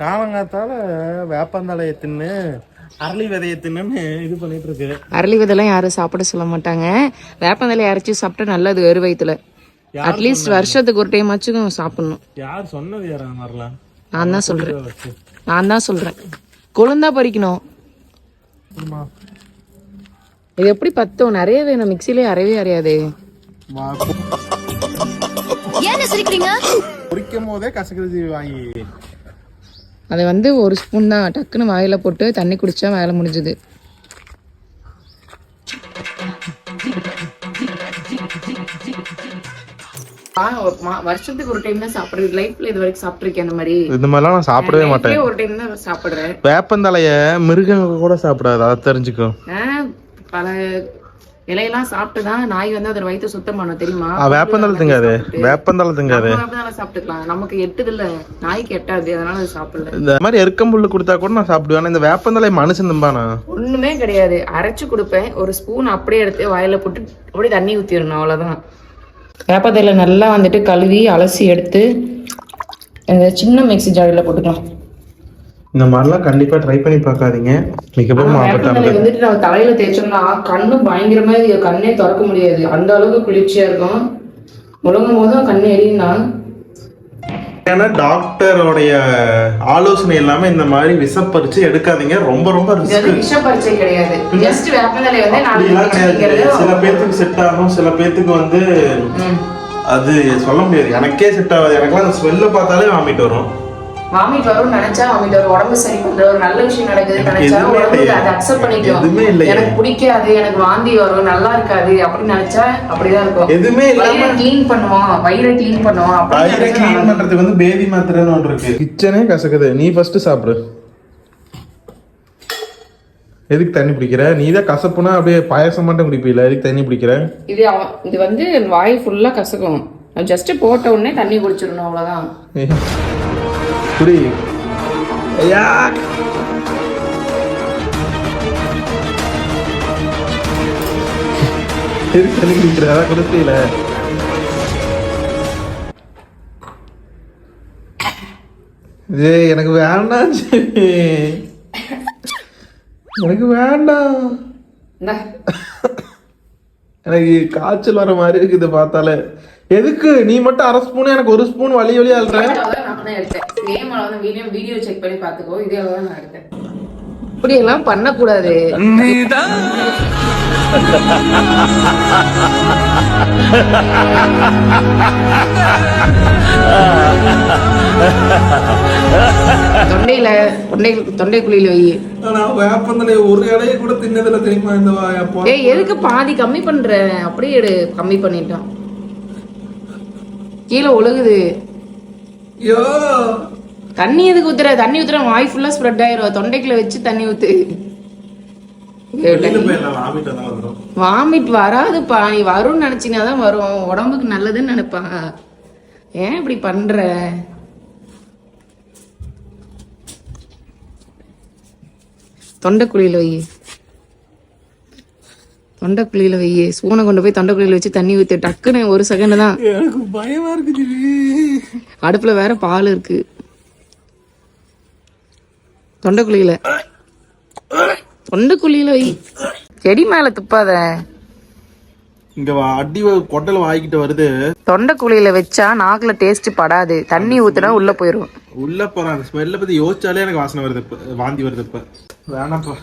காலங்காத்தால வேப்பந்தலையை தின்னு அரளி விதையை தின்னுன்னு இது பண்ணிட்டு இருக்கு. அரளி விதெல்லாம் யாரும் சாப்பிட சொல்ல மாட்டாங்க. வேப்பந்தலை அரைச்சி சாப்பிட்டா நல்லது வெறு வயிற்றுல அட்லீஸ்ட் வருஷத்துக்கு ஒரு டைம் ஆச்சும் சாப்பிடணும். யார் சொன்னது யாரா மாதிரிலாம் நான் தான் சொல்றேன். நான் தான் சொல்றேன். கொழுந்தா பறிக்கணும். இது எப்படி பத்தும்? நிறைய வேணும். மிக்சிலே அரையவே அரையாதே. பொரிக்கும் போதே கசக்குது வாங்கி. அதை வந்து ஒரு ஸ்பூன் தான் டக்குன்னு வாயில போட்டு தண்ணி குடிச்சா வேலை முடிஞ்சுது. வருஷத்துக்கு ஒரு டைம் தான் சாப்பிடுறது. லைஃப்ல இது வரைக்கும் சாப்பிட்டுருக்கேன் அந்த மாதிரி. இந்த மாதிரிலாம் நான் சாப்பிடவே மாட்டேன். ஒரு டைம் தான் சாப்பிடுறேன். வேப்பந்தலைய மிருகங்க கூட சாப்பிடாது அதை தெரிஞ்சுக்கோ. ஆஹ் பல இலையெல்லாம் சாப்பிட்டு தான் நாய் வந்து அதோட வயிற்று சுத்தம் பண்ணும் தெரியுமா? வேப்பந்தலை திங்காது. வேப்பந்தலை திங்காது. சாப்பிட்டுக்கலாம். நமக்கு எட்டுது இல்ல நாய்க்கு எட்டாது அதனால அது சாப்பிடல. இந்த மாதிரி எருக்கம்புல்லு கொடுத்தா கூட நான் சாப்பிடுவேன். இந்த வேப்பந்தலை மனுஷன் திம்பானா? ஒண்ணுமே கிடையாது. அரைச்சு கொடுப்பேன். ஒரு ஸ்பூன் அப்படியே எடுத்து வாயில போட்டு அப்படியே தண்ணி ஊத்திடணும் அவ்வளவுதான். வேப்பத்தையில நல்லா வந்துட்டு கழுவி அலசி எடுத்து இந்த சின்ன மிக்ஸி ஜாடியில் போட்டுக்கலாம். இந்த மாதிரிலாம் கண்டிப்பா ட்ரை பண்ணி பார்க்காதீங்க. மிகவும் ஆபத்தானது வந்துட்டு நம்ம தலையில தேய்ச்சோம்னா கண்ணு பயங்கரமா இது கண்ணே திறக்க முடியாது. அந்த அளவுக்கு குளிர்ச்சியா இருக்கும். முழுங்கும் போதும் கண்ணு எரியும்னா. ஏன்னா டாக்டரோடைய ஆலோசனை இல்லாம இந்த மாதிரி விஷப்பறிச்சு எடுக்காதீங்க. ரொம்ப ரொம்ப இது ரிஸ்க் வந்து விஷ பரீட்சை கிடையாது சில பேர்த்துக்கு செட் ஆகும். சில பேர்த்துக்கு வந்து அது சொல்ல முடியாது. எனக்கே செட் ஆகாது. எனக்குலாம் அந்த ஸ்மெல்ல பார்த்தாலே வாமிட் வரும். வாமிட் வரும்னு நினைச்சா வாமிட் வரும் உடம்பு சரி பண்ற ஒரு நல்ல விஷயம் நடக்குதுன்னு நினைச்சா உடம்பு. அதை அக்செப்ட் பண்ணிக்கும். எனக்கு பிடிக்காது எனக்கு வாந்தி வரும் நல்லா இருக்காது அப்படின்னு நினைச்சா அப்படிதான் இருக்கும். எதுவுமே இல்லாம வயிறை க்ளீன் பண்ணுவோம் வயிறை க்ளீன் பண்ணுவோம் வயிறை க்ளீன் பண்றதுக்கு வந்து பேதி மாத்திரைன்னு ஒன்று இருக்கு. கிச்சனே கசக்குது. நீ ஃபர்ஸ்ட் சாப்பிடு. எதுக்கு தண்ணி பிடிக்கிற? நீ தான் கசப்புனா அப்படியே பாயசம் மட்டும் குடிப்பீல. எதுக்கு தண்ணி பிடிக்கிற? இது இது வந்து வாய் ஃபுல்லா கசக்கும். ஜஸ்ட் போட்ட உடனே தண்ணி குடிச்சிடணும் அவ்வளவுதான். ஏய், குடி ஐயா இது எனக்கு வேண்டாம். எனக்கு வேண்டாம் இந்தா எனக்கு காய்ச்சல் வர மாதிரி இருக்குது பார்த்தாலே எதுக்கு நீ மட்டும் அரை ஸ்பூன் எனக்கு ஒரு ஸ்பூன் வலி வலி அல்ற அவ்வளவுதான் நான் தான் எடுத்தேன். சேம் அளவு தான் வீடியோ வீடியோ செக் பண்ணி பார்த்துக்கோ. இதே அளவு தான் நான் எடுத்தேன். இப்படி எல்லாம் பண்ணக்கூடாது தொண்டையில தொண்டை தொண்டை குழியில வை. வேப்பந்தலை ஒரு இலையை கூட தின்னதில்ல தெரியுமா இந்த ஏய் எதுக்கு பாதி கம்மி பண்ற? அப்படியே எடு கம்மி பண்ணிட்டோம். கீழே ஒழுகுது. ஐயோ தண்ணி எதுக்கு ஊத்துற? தண்ணி ஊத்துற வாய் ஃபுல்லா ஸ்ப்ரெட் ஆயிரும். தொண்டைக்குள்ள வச்சு தண்ணி ஊத்து. வாமிட் வராதுப்பா. நீ வரும்னு நினைச்சினா தான் வரும். உடம்புக்கு நல்லதுன்னு நினைப்பா. ஏன் இப்படி பண்ற? தொண்டைக்குழியில வை. தொண்டைக்குழியில வை ஸ்பூனை கொண்டு போய் தொண்டைக்குழியில வச்சு தண்ணி ஊத்து டக்குன்னு ஒரு செகண்ட் தான். எனக்கு பயமா இருக்குது அடுப்புல வேற பால் இருக்கு. தொண்டைக்குழியில. தொண்டைக்குழியில வை. செடி மேல துப்பாத. இங்க அடி கொட்டல வாங்கிட்டு வருது. தொண்டைக்குழியில வச்சா நாக்குல டேஸ்ட் படாது. தண்ணி ஊத்துனா உள்ள போயிரும். உள்ள போறான். ஸ்மெல்ல பத்தி யோசிச்சாலே எனக்கு வாசனை வருது வாந்தி வருது இப்ப. வேணாம்ப்பா.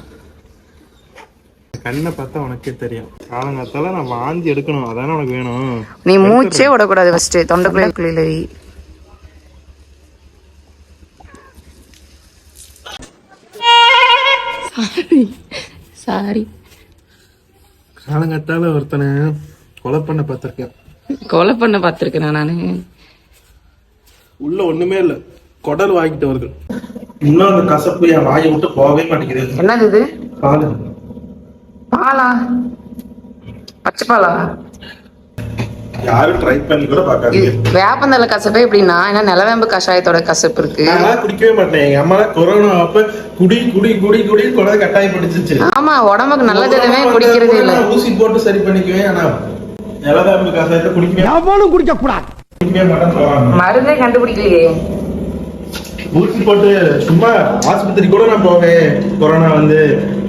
கண்ணை பார்த்தா உனக்கே தெரியும். காலங்காத்தால நான் வாந்தி எடுக்கணும். அதானே உனக்கு வேணும். நீ மூச்சே விடக்கூடாது ஃபர்ஸ்ட் தொண்டைக்குழியில குழியில வை சாரி காலங்காத்தால ஒருத்தனை கொலை பண்ண பார்த்திருக்கேன். கொலை பண்ண பார்த்திருக்கேன் நானு? உள்ள ஒண்ணுமே இல்ல. குடல் வாங்கிட்டு வருது இன்னும் அந்த கசப்பு என் வாயை விட்டு போகவே மாட்டேங்குது. என்னது இது? பாலு பாலா. பச்சை பாலா. யாரும் ட்ரை பண்ணி கூட பார்க்காதீங்க. வேப்பந்தலை கசப்பே எப்படின்னா ஏன்னா நிலவேம்பு கஷாயத்தோட கசப்பு இருக்கு. நான் குடிக்கவே மாட்டேன். எங்க அம்மா கொரோனா அப்ப குடி குடி குடி குடி குழந்தை கட்டாயப்படுத்துச்சு ஆமா உடம்புக்கு நல்லது எதுவுமே குடிக்கிறது இல்ல. ஊசி போட்டு சரி பண்ணிக்குவேன். ஆனா குடிக்கவே குடிக்க கூடாது சொல்றாங்க. மருந்தே கண்டுபிடிக்கலையே. ஊசி போட்டு சும்மா ஆஸ்பத்திரி கூட நான் போவேன். கொரோனா வந்து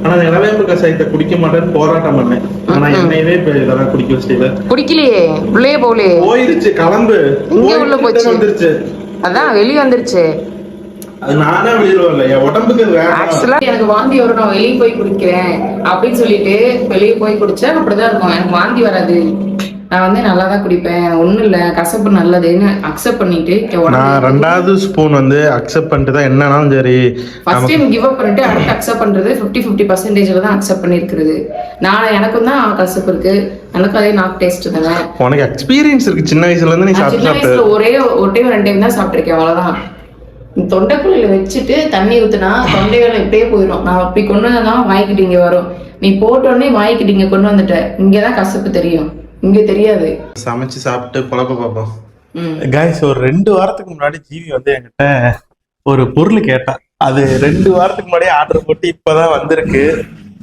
ஆனா அந்த இளவேம்பு கஷாயத்தை குடிக்க மாட்டேன்னு போராட்டம் பண்ணேன். ஆனா என்னையவே இப்ப இதெல்லாம் குடிக்க வச்சுட்டு குடிக்கலையே. உள்ளே போகலையே. போயிருச்சு கிளம்பு. இங்க உள்ள போச்சு. வந்துருச்சு. அதான் வெளியே வந்துருச்சு. அது நானே என் உடம்புக்கு ஆக்சுவலா எனக்கு வாந்தி வரும் நான் வெளியே போய் குடிக்கிறேன். அப்படின்னு சொல்லிட்டு வெளியே போய் குடிச்சா அப்படிதான் இருக்கும். எனக்கு வாந்தி வராது. நான் வந்து நல்லா தான் குடிப்பேன். ஒண்ணும் இல்ல கசப்பு நல்லதுன்னு அக்செப்ட் பண்ணிட்டு நான் ரெண்டாவது ஸ்பூன் வந்து அக்செப்ட் பண்ணிட்டு தான் என்னன்னாலும் சரி ஃபர்ஸ்ட் டைம் கிவ் அப் பண்ணிட்டு அடுத்து அக்செப்ட் பண்றது 50 50% பர்சன்டேஜ்ல தான் அக்செப்ட் பண்ணிருக்கிறது நான் எனக்கும் தான் கசப்பு இருக்கு. எனக்கும் அதே நாக் டேஸ்ட் தானே. உனக்கு எக்ஸ்பீரியன்ஸ் இருக்கு. சின்ன வயசுல இருந்து நீ சாப்பிட்டு ஒரே ஒரு டைம் ரெண்டு டைம் தான் சாப்பிட்டிருக்கேன். அவ்வளவுதான். தொண்டைக்குழியில வச்சுட்டு தண்ணி ஊத்துனா தொண்டையில இப்படியே போயிடும் நான் அப்படி கொண்டு வந்ததான் வாய்க்கிட்டு இங்க வரும். நீ போட்ட உடனே வாய்க்கிட்டு இங்க கொண்டு வந்துட்ட. இங்கதான் கசப்பு தெரியும். இங்க தெரியாது. சமைச்சு சாப்பிட்டு பொழப்ப பார்ப்போம். ம். காய்ஸ் ஒரு ரெண்டு வாரத்துக்கு முன்னாடி ஜீவி வந்து என்கிட்ட ஒரு பொருள் கேட்டா. அது ரெண்டு வாரத்துக்கு முன்னாடியே ஆர்டர் போட்டு இப்பதான் வந்திருக்கு.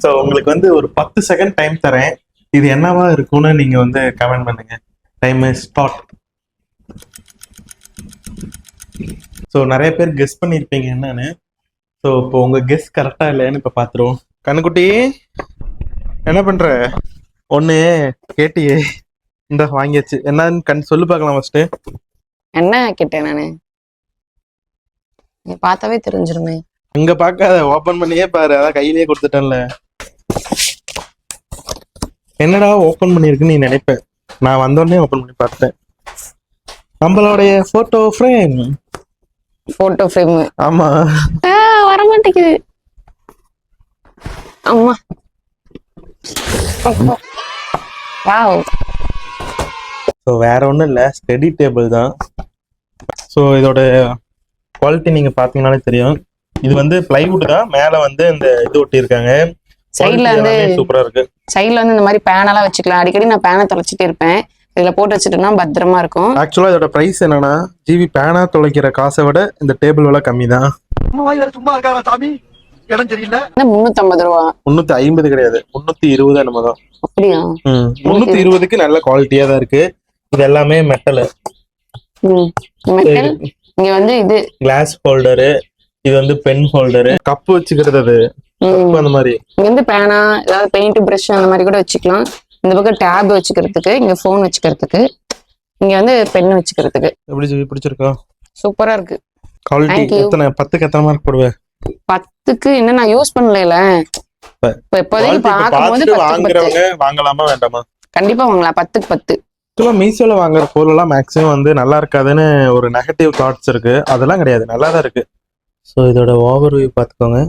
ஸோ உங்களுக்கு வந்து ஒரு பத்து செகண்ட் டைம் தரேன். இது என்னவா இருக்கும்னு நீங்க வந்து கமெண்ட் பண்ணுங்க. டைம் ஸ்டார்ட் ஸோ நிறைய பேர் கெஸ் பண்ணியிருப்பீங்க என்னன்னு. ஸோ இப்போ உங்க கெஸ் கரெக்டா இல்லையான்னு இப்போ பார்த்துருவோம் கண்ணுக்குட்டி என்ன பண்ற? ஒன்று கேட்டியே. இந்த வாங்கியாச்சு. என்னன்னு கண் சொல்லு பார்க்கலாம் ஃபர்ஸ்ட் என்ன கேட்டேன் நானு? நீ பார்த்தாவே தெரிஞ்சிருமே. அங்க பார்க்காத ஓபன் பண்ணியே பாரு. அதான் கையிலேயே கொடுத்துட்டேன்ல. என்னடா ஓபன் பண்ணிருக்குன்னு நீ நினைப்ப? நான் வந்தோடனே ஓபன் பண்ணி பார்த்தேன். நம்மளுடைய போட்டோ ஃப்ரேம் போட்டோ ஃப்ரேம் ஆமா. வர மாட்டேங்குது அம்மா. வாவ் ஸோ வேற ஒன்றும் இல்லை. ஸ்டடி டேபிள் தான். ஸோ இதோட குவாலிட்டி நீங்க பாத்தீங்கன்னாலே தெரியும். இது வந்து பிளைவுட் தான். மேல வந்து இந்த இது ஒட்டியிருக்காங்க. Sideல வந்து- சூப்பரா இருக்கு. சைடுல வந்து இந்த மாதிரி பேனெல்லாம் வச்சுக்கலாம். அடிக்கடி நான் பேனை தொலைச்சிட்டே இருப்பேன். இதுல போட்டு வச்சுட்டோம்னா பத்திரமா இருக்கும். ஆக்சுவலா இதோட பிரைஸ் என்னன்னா ஜிபி பேனா தொலைக்கிற காசை விட இந்த டேபிள் விலை கம்மி தான். நம்ம வாய் வேற சும்மா இருக்காரா சாமி? இடம் சரியில்லை முன்னூத்தம்பது ரூபா? முன்னூத்தி ஐம்பது கிடையாது. முன்னூத்தி இருபது என்னமோ தான். அப்படியா. முன்னூத்தி இருபதுக்கு நல்ல குவாலிட்டியா தான் இருக்கு. இது எல்லாமே மெட்டல் ம். மெட்டல் இங்க வந்து இது. கிளாஸ் ஹோல்டரு இது வந்து பென் ஹோல்டரு கப்பு வச்சுக்கிறது அது. அந்த மாதிரி. இங்க வந்து பேனா ஏதாவது பெயிண்ட் பிரஷ் அந்த மாதிரி கூட வச்சுக்கலாம். இந்த பக்கம் டேப் வச்சுக்கிறதுக்கு இங்க ஃபோன் வச்சுக்கிறதுக்கு இங்க வந்து பென் வச்சுக்கிறதுக்கு. எப்படி பிடிச்சிருக்கா? சூப்பரா இருக்கு. குவாலிட்டி. எத்தனை பத்துக்கு எத்தனை மார்க் போடுவேன் பத்துக்கு என்ன நான் யூஸ் பண்ணல இப்ப இப்ப இப்போதைக்கு பார்க்கும்போது வாங்குறவங்க வாங்கலாமா வேண்டாமா? கண்டிப்பா வாங்கலாம். பத்துக்கு பத்து. ஆக்சுவலா மீஷோல வாங்குற பொருள் எல்லாம் மேக்ஸிமம் வந்து நல்லா இருக்காதுன்னு ஒரு நெகட்டிவ் தாட்ஸ் இருக்கு. அதெல்லாம் கிடையாது. நல்லா தான் இருக்கு. ஸோ இதோட ஓவர் வியூ பார்த்துக்கோங்க.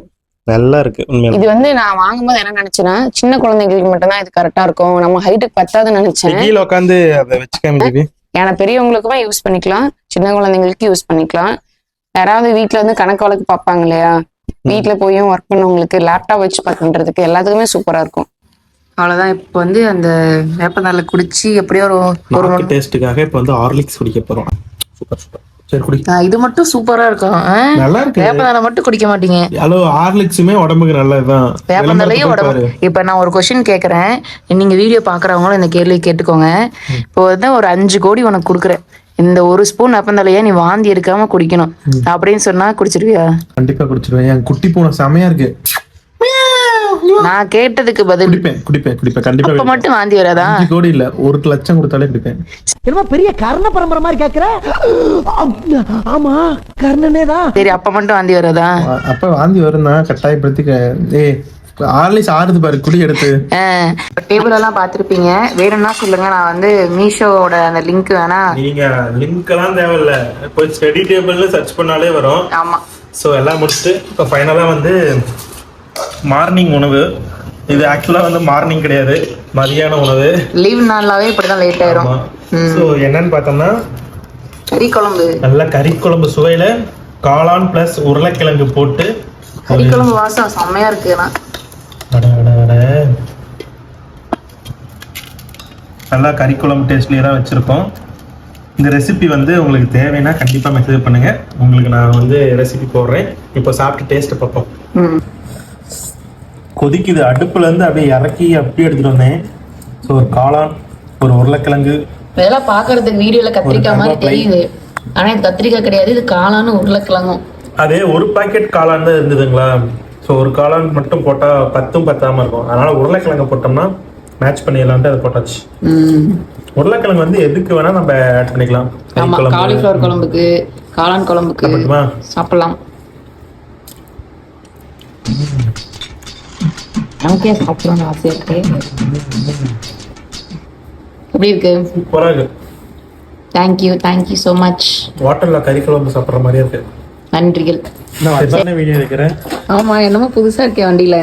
நல்லா இருக்கு உண்மையில. இது வந்து நான் வாங்கும்போது என்ன நினைச்சேன்னா சின்ன குழந்தைங்களுக்கு மட்டும்தான் இது கரெக்டா இருக்கும். நம்ம ஹைட்டுக்கு பத்தாதுன்னு நினைச்சேன். கீழே உட்காந்து அதை வச்சுக்காம ஜிபி ஏன்னா பெரியவங்களுக்குமே யூஸ் பண்ணிக்கலாம். சின்ன குழந்தைங்களுக்கு யூஸ் பண்ணிக்கலாம். யாராவது வீட்ல வந்து கணக்கு வழக்கு பார்ப்பாங்க இல்லையா? வீட்ல போயும் ஒர்க் பண்ணவங்களுக்கு லேப்டாப் வச்சு பண்றதுக்கு எல்லாத்துக்குமே சூப்பரா இருக்கும். அவ்வளவுதான். இப்போ வந்து அந்த வேப்பந்தால குடிச்சு எப்படியோ ஒரு ஒரு டேஸ்ட்டுக்காக இப்போ வந்து ஹார்லிக்ஸ் குடிக்க போறோம். சூப்பர் சூப்பர் சரி குடி. ஆ, இது மட்டும் சூப்பரா இருக்கும். ஆ? நல்லா இருக்கு. வேப்பந்தால மட்டும் குடிக்க மாட்டீங்க. ஹலோ ஹார்லிக்ஸுமே உடம்புக்கு நல்லதுதான். விளம்பரத்துக்கு உடம்பு இப்ப நான் ஒரு கொஸ்டின் கேக்குறேன். நீங்க வீடியோ பாக்குறவங்களும் இந்த கேள்வி கேட்டுக்கோங்க. இப்போ வந்து ஒரு அஞ்சு கோடி உனக்கு கொடுக்குறேன். இந்த ஒரு ஸ்பூன் வேப்பந்தாலையா நீ வாந்தி எடுக்காம குடிக்கணும். அப்படின்னு சொன்னா குடிச்சிருவியா. கண்டிப்பா குடிச்சிருவேன். என் குட்டி பூனை செமையா இருக்கு. நான் கேட்டதுக்கு பதில். குடிப்பேன் குடிப்பேன் குடிப்பேன். கண்டிப்பா குடிப்பேன். மட்டும் வாந்தி வராதா? கோடி இல்ல ஒரு லட்சம் கொடுத்தாலே குடிப்பேன். என்னமோ பெரிய கர்ண பரம்பரை மாதிரி கேக்குற? ஆமா கர்ணனே தான் சரி அப்ப மட்டும் வாந்தி வராதா? அப்ப வாந்தி வரும் தான் கட்டாயப்படுத்தி க- ஹார்லிக்ஸ் ஆறுது பாரு குடி எடுத்து. டேபிள் எல்லாம் பாத்திருப்பீங்க வேணும்னா சொல்லுங்க? நான் வந்து மீஷோவோட அந்த லிங்க் வேணா நீங்க லிங்க் எல்லாம் தேவையில்ல. போய் ஸ்டடி டேபிள்னு சர்ச் பண்ணாலே வரும். ஆமா. ஸோ எல்லாம் முடிச்சுட்டு இப்போ ஃபைனலாக வந்து மார்னிங் உணவு. இது ஆக்சுவலாக வந்து மார்னிங் கிடையாது. மதியான உணவு. லீவ் நாளாவே இப்படிதான் லேட் ஆயிரும். ஸோ என்னன்னு பார்த்தோம்னா கறி குழம்பு. நல்ல கறி குழம்பு சுவையில காளான் ப்ளஸ் உருளைக்கிழங்கு போட்டு கறி குழம்பு வாசம் செம்மையா இருக்கு. நல்லா கறி குழம்பு டேஸ்ட்லேயே தான் வச்சுருக்கோம். இந்த ரெசிபி வந்து உங்களுக்கு தேவைன்னா கண்டிப்பாக மெசேஜ் பண்ணுங்க. உங்களுக்கு நான் வந்து ரெசிபி போடுறேன். இப்போ சாப்பிட்டு டேஸ்ட்டை பார்ப்போம். ம். கொதிக்குது. அடுப்புல இருந்து அப்படியே இறக்கி அப்படியே எடுத்துட்டு வந்தேன். ஸோ ஒரு காளான் ஒரு உருளைக்கிழங்கு இதெல்லாம் பாக்குறதுக்கு வீடியோல கத்திரிக்காய் மாதிரி. தெரியுது. ஆனா இது கத்திரிக்காய் கிடையாது. இது காளான்னு உருளைக்கிழங்கும். அதே ஒரு பாக்கெட் காளான் தான் இருந்ததுங்களா? ஸோ ஒரு காளான் மட்டும் போட்டால் பத்தும் பத்தாம இருக்கும். அதனால உருளைக்கிழங்கு போட்டோம்னா மேட்ச் பண்ணிடலான்ட்டு அதை போட்டாச்சு. உருளைக்கிழங்கு வந்து எதுக்கு வேணா நம்ம ஆட் பண்ணிக்கலாம். காலிஃப்ளவர் குழம்புக்கு காளான் குழம்புக்கு? சாப்பிடலாம். நமக்கே சாப்பிடணும்னு ஆசையா இருக்கு. எப்படி இருக்கு? சூப்பரா இருக்கு. தேங்க்யூ தேங்க்யூ ஸோ மச் ஹோட்டல்ல கறி குழம்பு சாப்பிட்ற மாதிரியே இருக்கு. நன்றிகள். ஆமா என்னமோ புதுசா இருக்கே வண்டியில.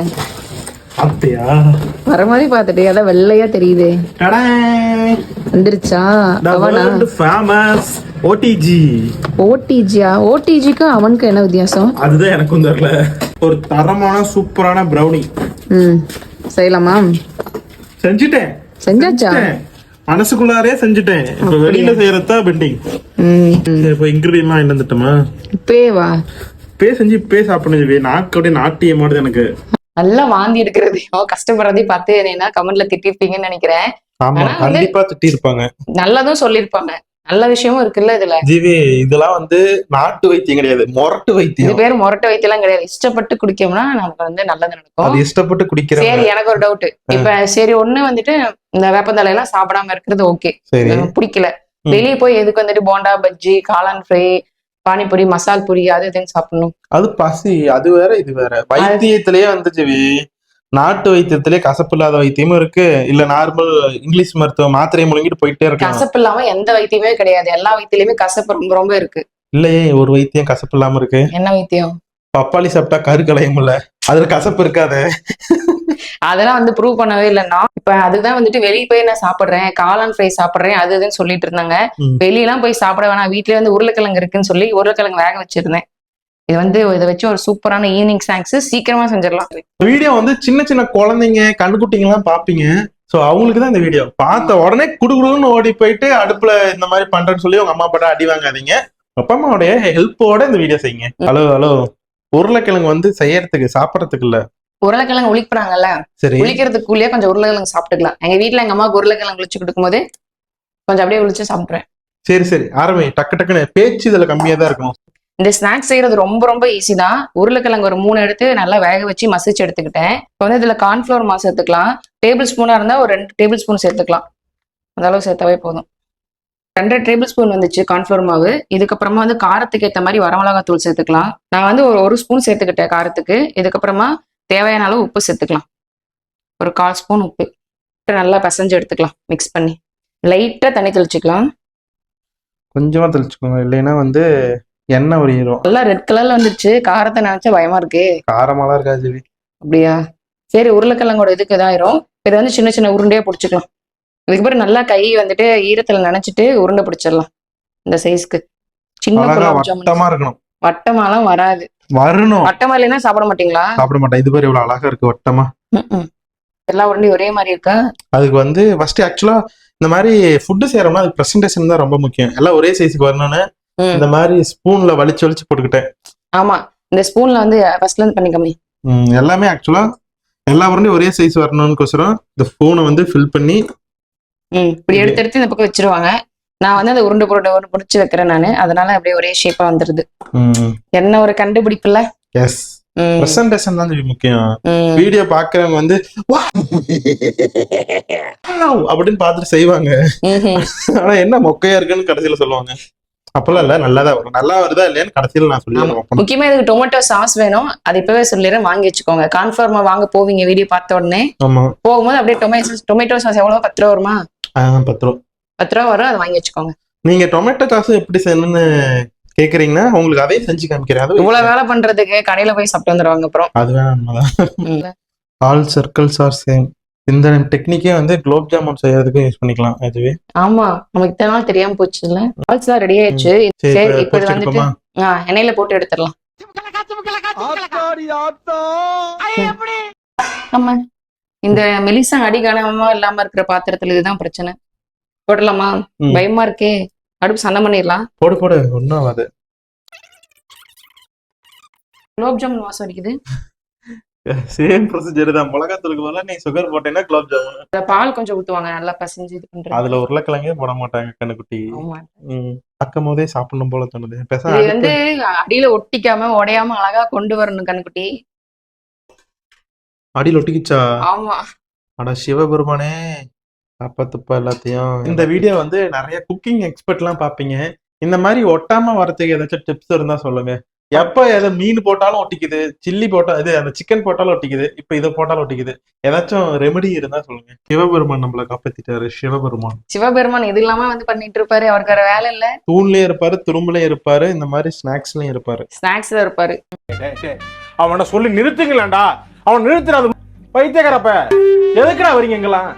அப்படியா? வர மாதிரி பார்த்துட்டு அதான் வெள்ளையா தெரியுது. வந்துருச்சா? அவனா? ஃபேமஸ் ஓடிஜி ஓடிஜியா ஓடிஜிக்கும் அவனுக்கு என்ன வித்தியாசம்? அதுதான் எனக்கும் தெரியல. ஒரு தரமான சூப்பரான ப்ரௌனி ம் செய்யலாமா? செஞ்சுட்டேன். செஞ்சாச்சா. மனசுக்குள்ளாரே செஞ்சுட்டேன். இப்ப வெளியில செய்யறதா பெண்டிங் இப்ப இன்கிரீடியன்ட்லாம் என்ன வந்துட்டுமா? இப்பே வா. இப்பே செஞ்சு இப்பே சாப்பிடணும் ஜிவி. நாக்கு அப்படியே நாட்டியமாடுது எனக்கு. நல்லா வாந்தி எடுக்கிறதையும் கஷ்டப்படுறதையும் பார்த்து என்ன கமெண்ட்ல திட்டிருப்பீங்கன்னு நினைக்கிறேன். கண்டிப்பா திட்டி இருப்பாங்க நல்லதும் சொல்லியிருப்பாங்க நல்ல விஷயமும் இருக்குல்ல இதுல. ஜிவி இதெல்லாம் வந்து நாட்டு வைத்தியம் கிடையாது. மொரட்டு இது வைத்தியம் பேர் முரட்டை வைத்தியெல்லாம் கிடையாது. இஷ்டப்பட்டு குடிக்கோம்னா நமக்கு வந்து நல்லது நடக்கும். அது இஷ்டப்பட்டு குடிக்கிறவங்க. சரி எனக்கு ஒரு டவுட் இப்ப சரி ஒண்ணு வந்துட்டு இந்த வேப்பந்தலை எல்லாம் சாப்பிடாம இருக்கிறது ஓகே சரி. பிடிக்கல. வெளியே போய் எதுக்கு வந்துட்டு போண்டா பஜ்ஜி காளான் ஃப்ரை பானிபூரி மசால் பூரி அது இதுன்னு சாப்பிடணும். அது பசி அது வேற இது வேற. வைத்தியத்திலேயே வந்து ஜிவி நாட்டு வைத்தியத்திலே கசப்பு இல்லாத வைத்தியமும் இருக்கு. இல்ல நார்மல் இங்கிலீஷ் மருத்துவம் மாத்திரையை முழுங்கிட்டு போயிட்டே இருக்கலாம். கசப்பு இல்லாம எந்த வைத்தியமே கிடையாது. எல்லா வைத்தியலயுமே கசப்பு ரொம்ப ரொம்ப இருக்கு. இல்லையே ஒரு வைத்தியம் கசப்பு இல்லாம இருக்கு. என்ன வைத்தியம்? பப்பாளி சாப்பிட்டா கரு கலையும்ல அதுல கசப்பு இருக்காது. அதெல்லாம் வந்து ப்ரூவ் பண்ணவே இல்லைன்னா இப்ப அதுதான் வந்துட்டு வெளியே போய் நான் சாப்பிடுறேன். காளான் ஃப்ரை சாப்பிடுறேன். அது இதுன்னு சொல்லிட்டு இருந்தாங்க. வெளியெல்லாம் போய் சாப்பிட வேணாம். வீட்லயே வந்து உருளைக்கிழங்கு இருக்குன்னு சொல்லி உருளைக்கிழங்கு வேக வச்சிருந்தேன். இது வந்து இதை வச்சு ஒரு சூப்பரான ஈவினிங் ஸ்நாக்ஸ் சீக்கிரமா செஞ்சிடலாம். வீடியோ வந்து சின்ன சின்ன குழந்தைங்க கண்ணுக்குட்டிங்க எல்லாம் பாப்பீங்க. சோ அவங்களுக்கு தான் இந்த வீடியோ பார்த்த உடனே குடுகுடுன்னு ஓடி போயிட்டு அடுப்புல இந்த மாதிரி பண்றேன்னு சொல்லி உங்க அம்மா அப்பாட்ட அடி வாங்காதீங்க. அப்பா அம்மாவுடைய ஹெல்ப்போட இந்த வீடியோ செய்யுங்க. ஹலோ ஹலோ உருளைக்கிழங்கு வந்து செய்யறதுக்கு சாப்பிடறதுக்கு இல்ல உருளைக்கிழங்கு உளிக்கிறாங்கல்ல? சரி. உளிக்கிறதுக்குள்ளேயே கொஞ்சம் உருளைக்கிழங்கு சாப்பிட்டுக்கலாம். எங்க வீட்ல எங்க அம்மாவுக்கு உருளைக்கிழங்கு உளிச்சு கொடுக்கும்போது கொஞ்சம் அப்படியே உளிச்சு சாப்பிட்றேன் சரி சரி. ஆரம்பி டக்கு டக்குன்னு பேச்சு இதுல கம்மியா தான் இருக்கும். இந்த ஸ்நாக்ஸ் செய்யறது ரொம்ப ரொம்ப ஈஸி தான். உருளைக்கிழங்கு ஒரு மூணு எடுத்து நல்லா வேக வச்சு மசிச்சு எடுத்துக்கிட்டேன். இப்போ வந்து இதுல கார்ன்ஃபிளவர் மாவு சேர்த்துக்கலாம் டேபிள் ஸ்பூனா இருந்தா ஒரு ரெண்டு டேபிள் ஸ்பூன் சேர்த்துக்கலாம். அந்த அளவு சேர்த்தாவே போதும். ரெண்டு டேபிள் ஸ்பூன் வந்துச்சு கார்ன்ஃபிளவர் மாவு. இதுக்கப்புறமா வந்து காரத்துக்கு ஏற்ற மாதிரி வரமிளகாய் தூள் சேர்த்துக்கலாம். நான் வந்து ஒரு ஒரு ஸ்பூன் சேர்த்துக்கிட்டேன் காரத்துக்கு. இதுக்கப்புறமா தேவையான அளவு உப்பு சேர்த்துக்கலாம். ஒரு கால் ஸ்பூன் உப்பு. நல்லா பிசைஞ்சு எடுத்துக்கலாம். மிக்ஸ் பண்ணி. லைட்டா தண்ணி தெளிச்சுக்கலாம். கொஞ்சமா தெளிச்சுக்கோங்க. இல்லைன்னா வந்து எண்ணெய் உரியிரும் நல்லா ரெட் கலர்ல வந்துருச்சு. காரத்தை நினைச்சா பயமா இருக்கு. காரமாலாம் இருக்காது அப்படியா? சரி உருளைக்கிழங்கோட இதுக்கு இதாயிரும். இதை வந்து சின்ன சின்ன உருண்டையா பிடிச்சிக்கலாம். இதுக்கப்புறம் நல்லா கை வந்துட்டு ஈரத்துல நனைச்சிட்டு உருண்டை பிடிச்சிடலாம். இந்த சைஸ்க்கு சின்ன அழகா குலாப் ஜாமுன் வட்டமா இருக்கணும். வட்டமாலாம் வராது. வரணும். வட்டமா இல்லைன்னா சாப்பிட மாட்டீங்களா? சாப்பிட மாட்டேன். இது பேர் இவ்வளவு அழகா இருக்கு வட்டமா. எல்லா உருண்டையும் ஒரே மாதிரி இருக்கா? அதுக்கு வந்து ஃபர்ஸ்ட் ஆக்சுவலா இந்த மாதிரி ஃபுட்டு செய்யறோம்னா அதுக்கு ப்ரெசன்டேஷன் தான் ரொம்ப முக்கியம். எல்லாம் ஒரே சைஸுக்கு வரணும்னு. இந்த மாதிரி ஸ்பூன்ல வலிச்சு வலிச்சு போட்டுக்கிட்டேன். ஆமா. இந்த ஸ்பூன்ல வந்து ஃபர்ஸ்ட்ல இருந்து பண்ணிக்கம்மி ம், எல்லாமே ஆக்சுவலா எல்லா உருண்டையும் ஒரே சைஸ் வரணும்னுக்கோசரம் இந்த ஸ்பூனை வந்து ஃபில் பண்ணி ம். இப்படி எடுத்து எடுத்து இந்த பக்கம் வச்சிருவாங்க. நான் வந்து அந்த உருண்டை புருண்டை ஒன்று பிடிச்சி வைக்கிறேன் நானு. அதனால அப்படியே ஒரே ஷேப்பா வந்துருது. என்ன ஒரு கண்டுபிடிப்புல? எஸ் ம், ப்ரெசன்டேஷன் தான் முக்கியம். வீடியோ பாக்குறவங்க வந்து! அப்படின்னு பார்த்துட்டு செய்வாங்க. ஆனா என்ன மொக்கையா இருக்குன்னு கடைசியில சொல்லுவாங்க. அப்பெல்லாம் இல்ல நல்லாதான் வரும். நல்லா வருதா இல்லையான்னு கடைசியில நான் சொல்லிடுவேன் முக்கியமா இதுக்கு டொமேட்டோ சாஸ் வேணும். அது இப்பவே சொல்லிடுறேன். வாங்கி வச்சுக்கோங்க. கான்ஃபார்மா வாங்க போவீங்க வீடியோ பார்த்த உடனே. ஆமா. போகும்போது அப்படியே டொமேட்டோ டொமேட்டோ சாஸ் எவ்வளவு பத்து ரூபா வருமா? பத்து ரூபா பத்து ரூபா வரும் அதை வாங்கி வச்சுக்கோங்க. நீங்க டொமேட்டோ சாஸ் எப்படி செய்யணும்னு கேக்குறீங்கன்னா உங்களுக்கு அதே செஞ்சு காமிக்கிறேன். அது இவ்வளவு வேலை பண்றதுக்கு கடையில போய் சாப்பிட்டு வந்துருவாங்க அப்புறம். அது வேணா உண்மைதான். ம். All circles are same. இந்த டெக்னிக்கே வந்து குலோப் ஜாமுன் செய்யறதுக்கும் யூஸ் பண்ணிக்கலாம் அதுவே. ஆமா. நமக்கு இத்தனை நாள் தெரியாம போச்சு இல்ல ஆல்ஸ் தான் ரெடி ஆயிடுச்சு. சரி இப்ப வந்துட்டு- எண்ணெயில போட்டு எடுத்துடலாம். ஆமா. இந்த மெலிசா அடிகனமா இல்லாம இருக்கிற பாத்திரத்துல இதுதான் பிரச்சனை. போடலாமா. பயமா இருக்கே. அடுப்பு சண்டை பண்ணிடலாம். போடு போடு. ஒன்றும் ஆகாது. குலோப் ஜாமுன் வாசம் அடிக்குது. சேம் ப்ரொசீஜர் தான். மிளகாத்தூளுக்கு பதிலா நீ சுகர் போட்டேன்னா குலோப் ஜாமுன். பால் கொஞ்சம் ஊத்துவாங்க. நல்லா பசஞ்சு இது பண்றது. அதுல உருளைக்கிழங்கே போட மாட்டாங்க கண்ணுக்குட்டி. பார்க்கும் போதே சாப்பிடணும் போல தோணுது. வந்து அடியில ஒட்டிக்காம உடையாம அழகா கொண்டு வரணும் கண்ணுக்குட்டி. அடியில் ஒட்டிக்கிச்சா? ஆமா. அட சிவபெருமானே காப்பாத்துப்பா எல்லாத்தையும். இந்த வீடியோ வந்து நிறைய குக்கிங் எக்ஸ்பர்ட்லாம் பார்ப்பீங்க இந்த மாதிரி ஒட்டாம வரதுக்கு ஏதாச்சும் டிப்ஸ் இருந்தா சொல்லுங்க. எப்ப எதை மீன் போட்டாலும் ஒட்டிக்குது சில்லி போட்டா இது அந்த சிக்கன் போட்டாலும் ஒட்டிக்குது இப்ப இதை போட்டாலும் ஒட்டிக்குது. ஏதாச்சும் ரெமெடி இருந்தா சொல்லுங்க. சிவபெருமான் நம்மளை காப்பாத்திட்டாரு சிவபெருமான். சிவபெருமான் இது இல்லாம வந்து பண்ணிட்டு இருப்பாரு அவருக்கு வேற வேலை இல்ல. தூண்லயும் இருப்பாரு துரும்புலயும் இருப்பாரு இந்த மாதிரி ஸ்நாக்ஸ்லயும் இருப்பாரு. ஸ்நாக்ஸ்ல இருப்பாரு. அவனை சொல்லி நிறுத்துங்களேன்டா. அவன் நிறுத்துறாது பைத்தியக்காரப்ப. எதுக்குடா வரீங்க இங்கெல்லாம்?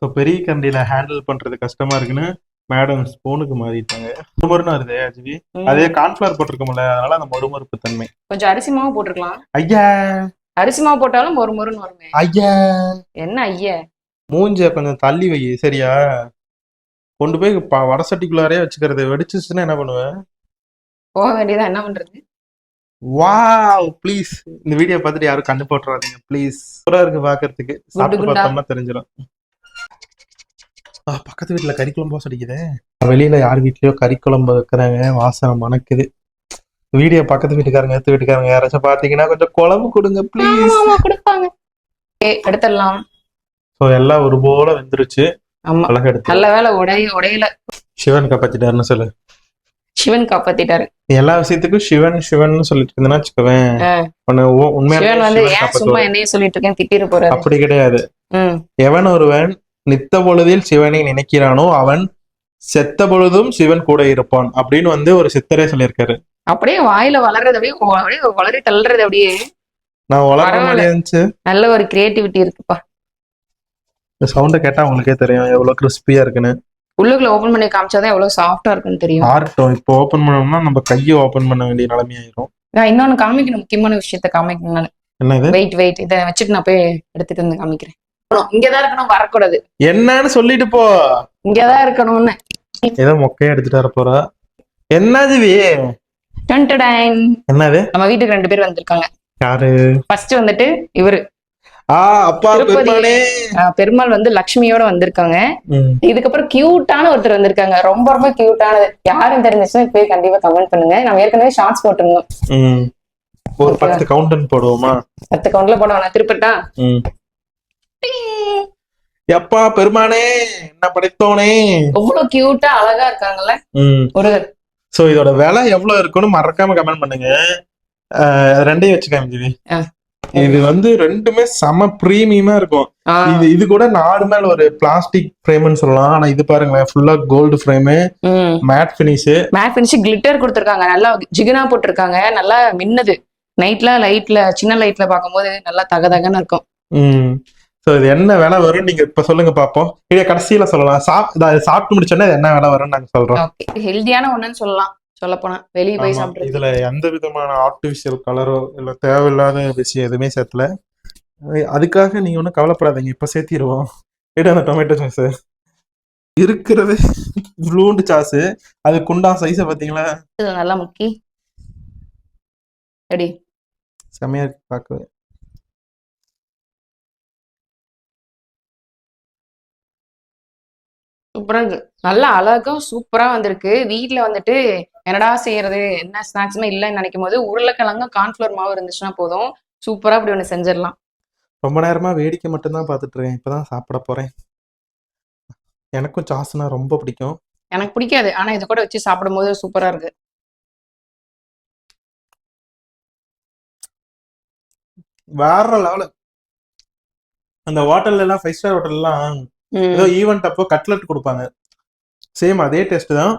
ஸோ பெரிய கண்டியில ஹேண்டில் பண்றது கஷ்டமா இருக்குன்னு மேடம் ஸ்பூனுக்கு மாறிட்டாங்க. மொறுமொறுன்னு வருது அஜிவி ம். அதே கார்ன்ஃபிளவர் போட்டிருக்கோம்ல அதனால அந்த மொறுமொறுப்பு தன்மை. கொஞ்சம் அரிசி மாவு போட்டிருக்கலாம். ஐயா. அரிசி மாவு போட்டாலும் ஒரு முருன்னு வருமே. ஐயா. என்ன ஐய? மூஞ்ச கொஞ்சம் தள்ளி வை சரியா? கொண்டு போய் ப- வடை சட்டிக்குள்ளாரே வச்சுக்கிறது. வெடிச்சிச்சுன்னா என்ன பண்ணுவேன் போக வேண்டியதா என்ன பண்றது? வாவ் ப்ளீஸ் இந்த வீடியோ பார்த்துட்டு யாரும் கண்ணு போட்டுறாதீங்க ப்ளீஸ் சூப்பரா இருக்கு பாக்குறதுக்கு. சாப்பிட்டு. பார்த்தோம்னா தெரிஞ்சிடும் பக்கத்து வீட்டுல கறி குழம்பு அடிக்குதே வெளியில யார் வீட்லயோ கறி குழம்பு வைக்கிறாங்க வாசனை மணக்குது. வீடியோ பக்கத்து வீட்டுக்காரங்க எடுத்து வீட்டுக்காரங்க யாராச்சும் பாத்தீங்கன்னா கொஞ்சம் குழம்பு கொடுங்க ப்ளீஸ் கொடுப்பாங்க. எடுத்துடலாம். ஸோ எல்லாம் ஒரு போல வெந்துருச்சு. ஆமா. அழகா எடுத்து. நல்ல வேலை உடைய உடையில. சிவன் காப்பாத்திட்டாருன்னு சொல்லு. சிவன் காப்பாத்திட்டாரு. எல்லா விஷயத்துக்கும் சிவன் சிவன் சொல்லிட்டு இருந்தேன்னா வச்சுக்கவேன். சும்மா. என்னைய சொல்லிட்டு இருக்கேன் திட்டிட்டு போறாரு. அப்படி கிடையாது. எவன் ஒருவன் நித்த பொழுதில் சிவனை நினைக்கிறானோ அவன் செத்த பொழுதும் சிவன் கூட இருப்பான் அப்படின்னு வந்து ஒரு சித்தரே சொல்லியிருக்காரு. அப்படியே வாயில வளர்றது அப்படியே வளரி தள்ளுறது அப்படியே. நான் வளர பரவாயில்ல. மாதிரி இருந்துச்சு நல்ல ஒரு கிரியேட்டிவிட்டி இருக்குப்பா. இந்த சவுண்டை கேட்டா உங்களுக்கே தெரியும் எவ்வளவு கிறிஸ்பியா இருக்குன்னு. உள்ளுக்குள்ள ஓபன் பண்ணி காமிச்சாதான் எவ்வளவு சாஃப்டா இருக்குன்னு தெரியும். ஆர்ட்டும் இப்போ ஓபன் பண்ணோம்னா நம்ம கையை ஓபன் பண்ண வேண்டிய நிலைமையாயிரும் நான் இன்னொன்னு காமிக்கணும் முக்கியமான விஷயத்த காமிக்கணும் நான் என்ன இது வெயிட் வெயிட் இதை வச்சுட்டு நான் போய் எடுத்துட்டு வந்து காமிக்கிறேன். இங்கதான் இருக்கணும் வரக்கூடாது. என்னன்னு சொல்லிட்டு போ. இங்கதான் இருக்கணும்னு. ஏதோ மொக்கையா எடுத்துட்டு வர போறா. என்னது. என்னது? நம்ம வீட்டுக்கு ரெண்டு பேர் வந்திருக்காங்க. யாரு? ஃபர்ஸ்ட் வந்துட்டு இவரு. பெருமாள். வந்து லக்ஷ்மியோட வந்திருக்காங்க. இதுக்கப்புறம் கியூட்டான ஒருத்தர் வந்திருக்காங்க. ரொம்ப ரொம்ப கியூட்டானது யாரும் தெரிஞ்சிச்சுன்னா போய் கண்டிப்பா கமெண்ட் பண்ணுங்க. நம்ம ஏற்கனவே ஷார்ட்ஸ் போட்டிருந்தோம். ஒரு பத்து கவுண்டன் போடுவோமா? பத்து கவுண்ட்ல போட வேணாம் திருப்பிட்டா. எப்பா பெருமானே என்ன படைத்தோனே? எவ்வளவு கியூட்டா அழகா இருக்காங்கல்ல? ஒரு சோ இதோட விலை எவ்வளவு இருக்குன்னு மறக்காம கமெண்ட் பண்ணுங்க. ரெண்டையும் வச்சு காமிச்சிவி ஆ. இது வந்து ரெண்டுமே செம பிரீமியமா இருக்கும். இது இது கூட நார்மல் ஒரு பிளாஸ்டிக் ஃப்ரேம்னு சொல்லலாம். ஆனா இது பாருங்களேன் ஃபுல்லா gold frame matte finish matte finish glitter கொடுத்துருக்காங்க. நல்லா ஜிகினா போட்டிருக்காங்க. நல்லா மின்னுது. நைட்ல லைட்ல சின்ன லைட்ல பார்க்கும்போது நல்லா தகதகன்னு இருக்கும். ம். சோ இது என்ன விலை வரும் நீங்க இப்ப சொல்லுங்க பாப்போம். இல்ல கடைசியில சொல்லலாம். சாப் இதை சாப்பிட்டு முடிச்சோன்னா இது என்ன விலை வரும்னு நாங்க சொல்றோம். ஹெல்தியான ஒண்ணுன்னு சொல்லலாம். சொல்ல போனா வெளியே போய் ஆமா. சாப்பிடுறது. இதுல எந்த விதமான ஆர்டிபிஷியல் கலரோ இல்ல தேவையில்லாத விஷயம் எதுவுமே சேர்த்தல. அது- அதுக்காக நீங்க ஒன்றும் கவலைப்படாதீங்க. இப்ப சேர்த்திடுவோம் எடு அந்த டொமேட்டோ சாஸ் இருக்கிறது இவ்வளோண்டு சாஸ் அது குண்டா சைஸை பாத்தீங்களா? இது நல்லா முக்கி. ரெடி. செமையா இருக்கு பார்க்கவே. சூப்பரா இருக்கு. நல்லா அழகா சூப்பரா வந்திருக்கு. வீட்ல வந்துட்டு என்னடா செய்யறது? என்ன ஸ்நாக்ஸ்மே இல்லைன்னு நினைக்கும் போது உருளைக்கிழங்கு கார்ன்ஃபிளவர் மாவு இருந்துச்சுன்னா போதும். சூப்பரா அப்படி ஒண்ணு செஞ்சிடலாம். ரொம்ப நேரமா வேடிக்கை மட்டும்தான் பார்த்துட்டு இருக்கேன். இப்பதான் சாப்பிட போறேன். எனக்கும் சாஸ்னா ரொம்ப பிடிக்கும். எனக்கு பிடிக்காது. ஆனா இதை கூட வச்சு சாப்பிடும்போது சூப்பரா இருக்கு. வேற லெவலு அந்த ஹோட்டல்ல எல்லாம் ஃபைவ் ஸ்டார் ஹோட்டல் எல்லாம் ம். ஏதோ ஈவெண்ட் அப்போ கட்லெட் கொடுப்பாங்க. சேம் அதே டேஸ்ட் தான்.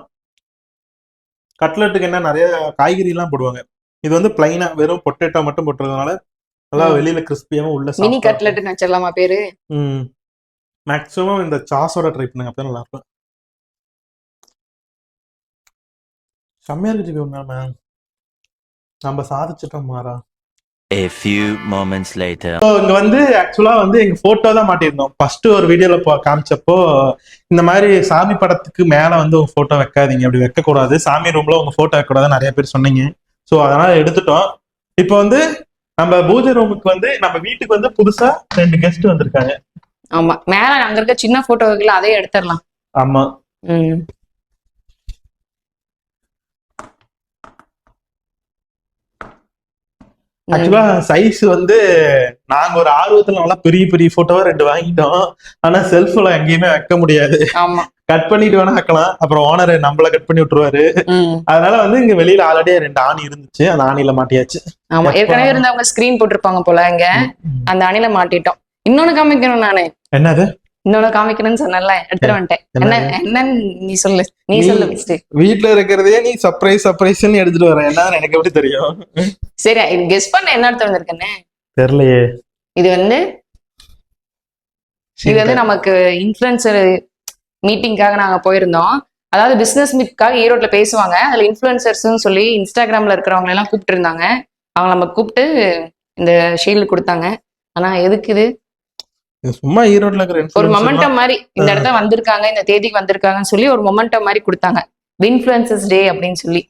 கட்லெட்டுக்கு என்ன நிறைய காய்கறி எல்லாம் போடுவாங்க இது வந்து பிளைனா வெறும் பொட்டேட்டோ மட்டும் போட்டுறதுனால நல்லா. வெளியில கிறிஸ்பியாவும் உள்ள மினி. கட்லெட்னு வச்சிடலாமா பேரு ம் மேக்ஸிமம் இந்த சாஸோட ட்ரை பண்ணுங்க அப்பதான் நல்லா இருக்கும் செம்மையா இருக்கு ஜிபி. நம்ம சாதிச்சிட்டோம் மாறா A few moments later. So, இங்க வந்து ஆக்சுவலா வந்து எங்க போட்டோ தான் மாட்டியிருந்தோம். ஃபர்ஸ்ட் ஒரு வீடியோல போ காமிச்சப்போ இந்த மாதிரி சாமி படத்துக்கு மேல வந்து உங்க போட்டோ வைக்காதீங்க. அப்படி வைக்க கூடாது சாமி ரூம்ல உங்க போட்டோ வைக்க கூடாது நிறைய பேர் சொன்னீங்க. ஸோ அதனால எடுத்துட்டோம். இப்போ வந்து நம்ம பூஜை ரூமுக்கு வந்து நம்ம வீட்டுக்கு வந்து புதுசா ரெண்டு கெஸ்ட் வந்திருக்காங்க. ஆமா. மேல அங்க இருக்க சின்ன போட்டோ இருக்குல்ல அதே எடுத்துடலாம். ஆமா. ம். ஆக்சுவலா சைஸ் வந்து நாங்க ஒரு ஆர்வத்துல நல்லா பெரிய பெரிய போட்டோவா ரெண்டு வாங்கிட்டோம். ஆனா செல்ஃப்ல எங்கேயுமே வைக்க முடியாது. ஆமா. கட் பண்ணிட்டு வேணா வைக்கலாம். அப்புறம் ஓனர் நம்மள கட் பண்ணி விட்டுருவாரு. அதனால வந்து இங்க வெளியில ஆல்ரெடி ரெண்டு ஆணி இருந்துச்சு. அந்த ஆணில மாட்டியாச்சு. ஆமா. ஏற்கனவே இருந்தவங்க ஸ்கிரீன் போட்டிருப்பாங்க போல இங்க. அந்த அணில மாட்டிட்டோம். இன்னொன்னு காமிக்கணும் நானு. என்னது? இன்னொன்னு காமிக்கணும்னு சொன்னல எடுத்துட்டு வந்துட்டேன். என்ன? என்னன்னு நீ சொல்லு. நீ சொல்லு ஃபர்ஸ்ட் வீட்ல இருக்கிறதே நீ சர்ப்ரைஸ் சர்ப்ரைஸ்னு எடுத்துட்டு வர. என்னன்னு எனக்கு எப்படி தெரியும்? சரி இது கெஸ் பண்ண என்ன எடுத்து வந்திருக்கேன்னு. தெரியலையே. இது வந்து இது வந்து நமக்கு இன்ஃபுளுசர் மீட்டிங்காக நாங்க போயிருந்தோம். அதாவது பிசினஸ் மீட்காக ஈரோட்ல பேசுவாங்க. அதுல இன்ஃபுளுசர்ஸ்னு சொல்லி இன்ஸ்டாகிராம்ல இருக்கிறவங்க எல்லாம் கூப்பிட்டு இருந்தாங்க அவங்க நம்ம கூப்பிட்டு இந்த ஷீல்டு கொடுத்தாங்க. ஆனா எதுக்கு இது? சும்மா ஈரோட்ல இருக்கிற ஒரு மொமெண்டம் மாதிரி இந்த இடத்துல வந்திருக்காங்க இந்த தேதிக்கு வந்திருக்காங்கன்னு சொல்லி ஒரு மொமெண்டம் மாதிரி கொடுத்தாங்க. இன்ஃபுளுசர்ஸ் டே அப்படின்னு சொல்லி.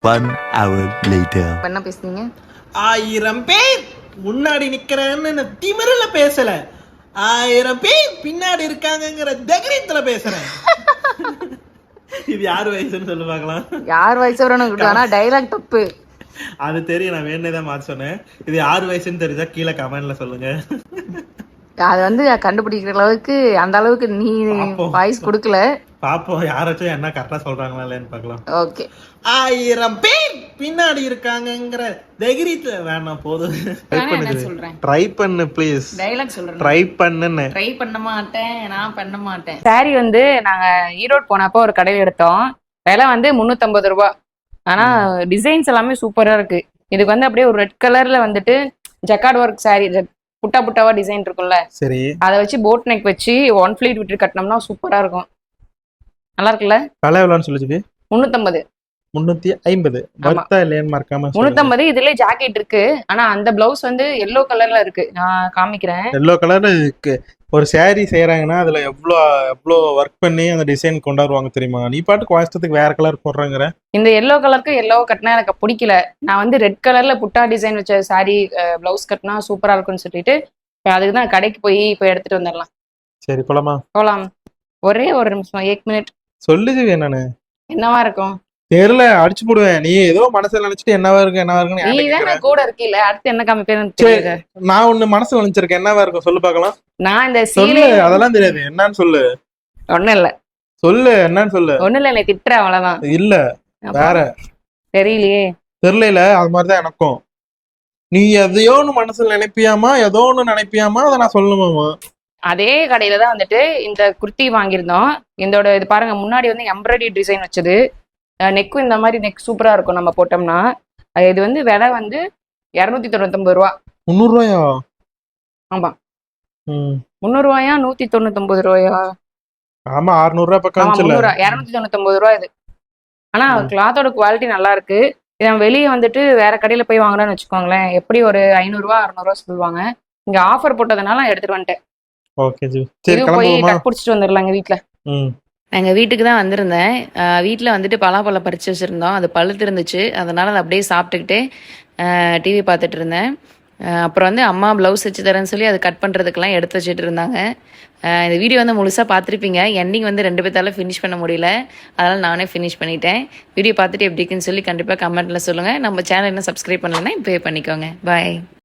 One hour later. இப்ப என்ன பேசுனீங்க? ஆயிரம் பேர் முன்னாடி நிக்கிறேன்னு திமிரல பேசல. ஆயிரம் பேர் பின்னாடி இருக்காங்கங்கிற தைரியத்துல பேசுறேன். இது யார் வயசுன்னு சொல்லு பார்க்கலாம். யார் வயசு வரணும் ஆனா டைலாக் தப்பு. அது தெரியும் நான் வேணேதான் மாத்த சொன்னேன். இது யார் வயசுன்னு தெரிஞ்சா கீழே கமெண்ட்ல சொல்லுங்க. அது வந்து கண்டுபிடிக்கிற அளவுக்கு அந்த அளவுக்கு நீ. வாய்ஸ் கொடுக்கல. பாப்போம் யாராச்சும் என்ன கரெக்டா சொல்றாங்களா இல்லைன்னு பார்க்கலாம். ஓகே. ஆயிரம் பேர் பின்னாடி இருக்காங்கங்கிற தைரியத்துல வேணாம் போதும். என்ன சொல்றேன்? ட்ரை பண்ணு ப்ளீஸ் டைலாக் சொல்றேன். ட்ரை பண்ணுன்னு. ட்ரை பண்ண மாட்டேன் நான் பண்ண மாட்டேன். சாரி வந்து நாங்க ஈரோடு போனப்போ ஒரு கடையில் எடுத்தோம். விலை வந்து முந்நூற்றம்பது ரூபா. ஆனா டிசைன்ஸ் எல்லாமே சூப்பரா இருக்கு. இதுக்கு வந்து அப்படியே ஒரு ரெட் கலர்ல வந்துட்டு ஜக்கார்ட் ஒர்க் சாரி புட்டா புட்டாவா டிசைன் இருக்கும்ல? சரி. அதை வச்சு போட் நெக் வச்சு ஒன் ஃபிளீட் விட்டு கட்டினோம்னா சூப்பரா இருக்கும். நல்லா இருக்குல்ல? விலை எவ்வளோன்னு சொல்லுச்சு முந்நூற்றம்பது ஐம்பது. வர்த்தா இல்லையான்னு மறக்காம சொல்லுங்க. முந்நூற்றம்பது இதுலயே ஜாக்கெட் இருக்கு. ஆனா அந்த பிளவுஸ் வந்து எல்லோ கலர்ல இருக்கு. நான் காமிக்கிறேன். எல்லோ கலர் ஒரு saree செய்யறாங்கன்னா அதுல எவ்வளோ எவ்வளோ ஒர்க் பண்ணி அந்த டிசைன் கொண்டாடுவாங்க தெரியுமா? நீ பாட்டுக்கு வாஸ்தத்துக்கு வேற கலர் போடுறேங்கிற. இந்த எல்லோ கலருக்கு எல்லோ கட்டினா எனக்கு பிடிக்கல. நான் வந்து ரெட் கலர்ல புட்டா டிசைன் வச்ச சாரி பிளவுஸ் கட்டினா சூப்பரா இருக்கும்னு சொல்லிட்டு அதுக்கு தான் கடைக்கு போய் இப்போ எடுத்துட்டு வந்துடலாம். சரி போலாமா? போலாம். ஒரே ஒரு நிமிஷம் ஏக் மினிட். சொல்லுது என்னன்னு. என்னவா இருக்கும்? தெரியல அடிச்சு போடுவேன். நீ ஏதோ மனசுல நினைச்சிட்டு என்னவா இருக்கு என்னவா இருக்குன்னு நீ தானே. கூட இருக்கீல அடுத்து என்ன காமிப்பேன்னு நான் ஒண்ணு மனசுல நினைச்சிருக்கேன். என்னவா இருக்கும்? சொல்லு பார்க்கலாம். நான் இந்த சொல்லு சீலை அதெல்லாம் தெரியாது. என்னன்னு சொல்லு. ஒண்ணும் இல்ல. சொல்லு என்னன்னு சொல்லு. ஒண்ணும் இல்ல என்னை திட்டுற அவ்வளவுதான். இல்ல வேற. தெரியலையே. தெரியல அது மாதிரிதான் எனக்கும். நீ எதையோ ஒண்ணு மனசுல நினைப்பியாமா? ஏதோ ஒண்ணு நினைப்பியாமா? அதை நான் சொல்லணுமாமா? அதே கடையில தான் வந்துட்டு இந்த குர்த்தி வாங்கியிருந்தோம். இதோட இது பாருங்க முன்னாடி வந்து எம்ப்ராய்டரி டிசைன் வச்சது. நெக்கும் இந்த மாதிரி நெக் சூப்பரா இருக்கும் நம்ம போட்டோம்னா. இது வந்து விலை வந்து இரநூத்தி தொண்ணூத்தொம்பது ரூபா. முந்நூறு ரூபாயா ஆமா. ம். முந்நூறுவாயா நூத்தி தொண்ணூத்தொம்பது ரூபாயா? ஆமா அறுநூறு ரூபாய் பக்கம் முந்நூறுவா இரநூத்தி தொண்ணூத்தொம்பது ரூபா இது. ஆனா. கிளாத்தோட குவாலிட்டி நல்லா இருக்கு. இதை வெளியே வந்துட்டு வேற கடையில போய் வாங்குறோம்னு வச்சுக்கோங்களேன். எப்படி ஒரு ஐநூறுரூவா அறநூறுவா சொல்லுவாங்க. இங்க ஆஃபர் போட்டதுனால எடுத்துட்டு வந்துட்டேன். ஓகே ஜி. சரி இது போய் கட் பிடிச்சிட்டு வந்துடலாம் எங்க நாங்கள் எங்கள் வீட்டுக்கு தான் வந்திருந்தேன். வீட்டில் வந்துட்டு பலாப்பழம் பறித்து வச்சுருந்தோம். அது பழுத்து இருந்துச்சு அதனால் அதை அப்படியே சாப்பிட்டுக்கிட்டே டிவி பார்த்துட்டு இருந்தேன். அப்புறம் வந்து அம்மா ப்ளவுஸ் வச்சு தரேன்னு சொல்லி அதை கட் பண்ணுறதுக்கெல்லாம் எடுத்து வச்சுட்டு இருந்தாங்க. இந்த வீடியோ வந்து முழுசாக பார்த்துருப்பீங்க. எண்டிங் வந்து ரெண்டு பேர்த்தால ஃபினிஷ் பண்ண முடியல. அதனால் நானே ஃபினிஷ் பண்ணிட்டேன். வீடியோ பார்த்துட்டு எப்படி இருக்குன்னு சொல்லி கண்டிப்பாக கமெண்ட்டில் சொல்லுங்கள் நம்ம சேனல் என்ன சப்ஸ்கிரைப் பண்ணலன்னா இப்போ பண்ணிக்கோங்க. பாய்